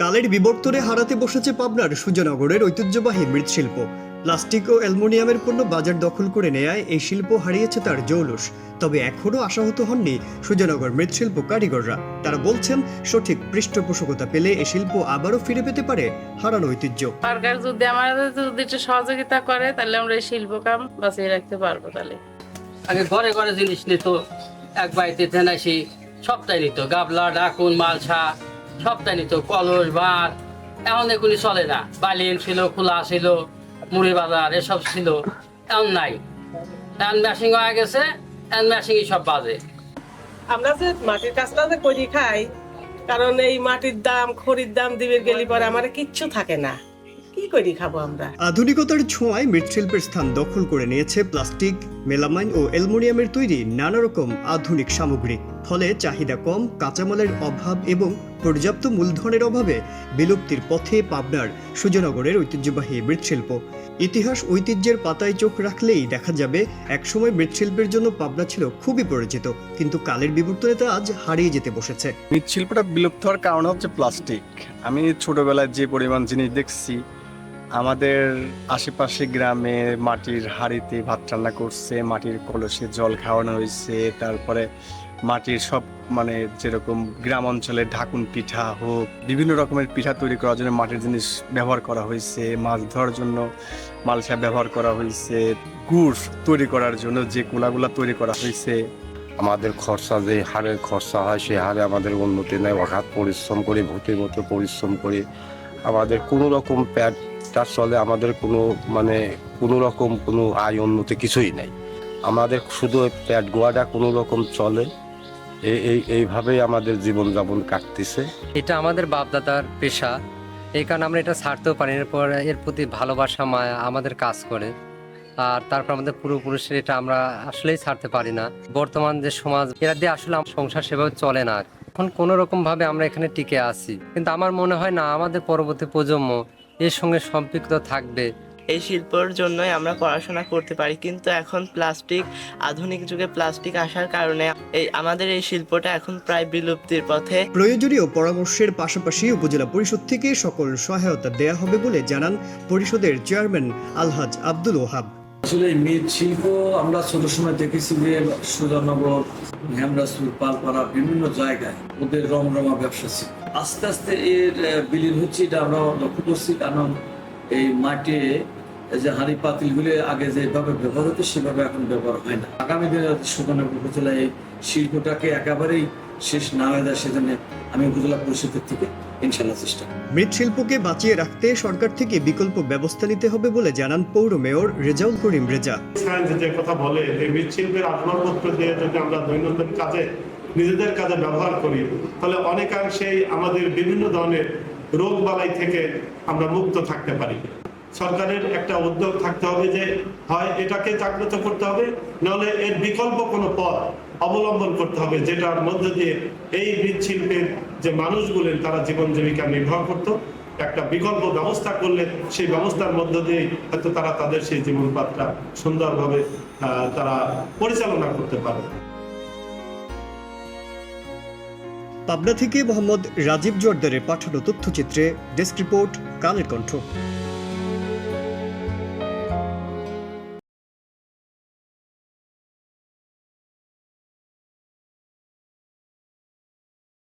কালের বিবর্তনে হারাতে বসেছে পাবনার সুজনগরের ঐতিহ্যবাহী মৃৎশিল্প। প্লাস্টিক ও অ্যালুমিনিয়ামের পণ্য বাজার দখল করে নেয়ায় এই শিল্প হারিয়েছে তার জৌলুস। তবে এখনও আশাহত হননি সুজনগর মৃৎশিল্প কারিগররা। তারা বলছেন সঠিক পৃষ্ঠপোষকতা পেলে এই শিল্প আবারও ফিরে পেতে পারে হারানো ঐতিহ্য। সরকার যদি আমাদের যদি একটু সহযোগিতা করে তাহলে আমরা এই শিল্প কাম বাঁচিয়ে রাখতে পারব তাহলে। আগে ঘরে ঘরে জিনিস নিত এক বাড়িতে তেনাসি সবটাই নিত। গাবলা ডাকুন মালসা সবটাই নিত, কলস বার এখন এগুলি চলে না। বালিন ছিল, খোলা ছিল, মুড়ি বাজার, এসব ছিল, এখন নাই। এখন মেশিং হয়ে গেছে, এখন মেশিংই সব বাজে। আমরা যে মাটির কাজটা যে করি খাই, কারণ এই মাটির দাম, খড়ির দাম দিবে গেলি পরে আমার কিচ্ছু থাকে না। কি করি খাব আমরা? আধুনিকতার ছোঁয়ায় মৃৎশিল্পের স্থান দখল করে নিয়েছে প্লাস্টিক মেলামাইন ও অ্যালুমিনিয়ামের তৈরি নানা রকম আধুনিক সামগ্রী। ফলে চাহিদা কম কাঁচামালের অভাব এবং পর্যাপ্ত মূলধনের অভাবে বিলুপ্তির পথে পাবনার সুজনগরের ঐতিহ্যবাহী মৃৎশিল্প। ইতিহাস ঐতিহ্যের পাতায় চোখ রাখলেই দেখা যাবে একসময় মৃৎশিল্পের জন্য পাবনা ছিল খুবই পরিচিত কিন্তু কালের বিবর্তনে তা আজ হারিয়ে যেতে বসেছে। মৃৎশিল্পটা বিলুপ্ত হওয়ার কারণ হচ্ছে প্লাস্টিক। আমি ছোটবেলায় যে পরিমাণ জিনিস দেখছি আমাদের আশেপাশে গ্রামে মাটির হাঁড়িতে ভাত রান্না করছে, মাটির কলসে জল খাওয়ানো হয়েছে, তারপরে মাটির সব মানে যেরকম গ্রাম অঞ্চলে ঢাকুন পিঠা হোক, বিভিন্ন রকমের পিঠা তৈরি করার জন্য মাটির জিনিস ব্যবহার করা হয়েছে, মাছ ধরার জন্য মালসা ব্যবহার করা হয়েছে, গুড় তৈরি করার জন্য যে কুলাগুলা তৈরি করা হয়েছে। আমাদের খরচা যে হারের খরচা হয় সেই হারে আমাদের উন্নতি নেই অঘাত পরিশ্রম করে ভূতের মতো পরিশ্রম করে। আমাদের কোনো রকম প্যাডটা চলে আমাদের কোনো মানে কোনো রকম কোনো আয় উন্নতি কিছুই নেই। আমাদের শুধু প্যাড গোয়াটা কোনো রকম চলে। এই এই এইভাবেই আমাদের জীবনযাপন কাটতেছে। এটা আমাদের বাপদাদার পেশা। এই কারণে আমরা এটা ছাড়তেও পারি। এরপর এর প্রতি ভালোবাসা, মায়া আমাদের কাজ করে। আর তারপর আমাদের পূর্বপুরুষের এটা আমরা আসলেই ছাড়তে পারি না। বর্তমান যে সমাজ, এরা দিয়ে আসলে সংসার সেভাবে চলে না। এখন কোনো রকম ভাবে আমরা এখানে টিকে আছি। কিন্তু আমার মনে হয় না, আমাদের পরবর্তী প্রজন্ম এর সঙ্গে সম্পৃক্ত থাকবে। এই শিল্পর জন্যই আমরা পড়াশোনা করতে পারি কিন্তু এখন প্লাস্টিক আধুনিক যুগে প্লাস্টিক আসার কারণে এই আমাদের এই শিল্পটা এখন প্রায় বিলুপ্তির পথে। প্রয়োজনীয় পরামর্শের পাশাপাশি উপজেলা পরিষদ থেকে সকল সহায়তা দেয়া হবে বলে জানান পরিষদের চেয়ারম্যান আলহাজ আব্দুল ওহাব। আসলে এই মৃৎ শিল্প আমরা ছোট সময় দেখেছি যে সুজানগর, হেমরাজপুর, পালপাড়া বিভিন্ন জায়গায় ওদের রমরমা ব্যবসা ছিল। আস্তে আস্তে এর বিলীন হচ্ছে, এটা আমরা লক্ষ্য করছি। কারণ এই মাটি যে হাঁড়ি পাতিলগুলি আগে যেভাবে ব্যবহার হতো, সেভাবে এখন ব্যবহার হয় না। আগামী দিনে সুজানগর উপজেলায় শিল্পটাকে একেবারেই শেষ না হয়ে যায় সেজন্য আমি উপজেলা পরিষদের থেকে ইনশাল্লাহ চেষ্টা মৃৎশিল্পকে বাঁচিয়ে রাখতে সরকার থেকে বিকল্প ব্যবস্থা নিতে হবে বলে জানান পৌর মেয়র রেজাউল করিম রেজা। যে কথা বলে যে মৃৎশিল্পের আসবাবপত্র দিয়ে যদি আমরা দৈনন্দিন কাজে নিজেদের কাজে ব্যবহার করি তাহলে অনেকাংশেই আমাদের বিভিন্ন ধরনের রোগ বালাই থেকে আমরা মুক্ত থাকতে পারি। সরকারের একটা উদ্যোগ থাকতে হবে যে, হয় এটাকে জাগ্রত করতে হবে, নাহলে এর বিকল্প কোনো পথ অবলম্বন করতে হবে, যেটার মধ্যে দিয়ে এই মৃৎশিল্পের যে মানুষগুলেন তারা জীবন জীবিকা নির্ভর করত। একটা বিকল্প ব্যবস্থা করলে সেই ব্যবস্থার মধ্য দিয়ে হয়তো তারা তাদের সেই জীবনপাতটা সুন্দরভাবে তারা পরিচালনা করতে পারবে পাবনা থেকে মোহাম্মদ রাজীব জোয়ারদারের পাঠানো তথ্যচিত্রে ডেস্ক রিপোর্ট কালের কণ্ঠ।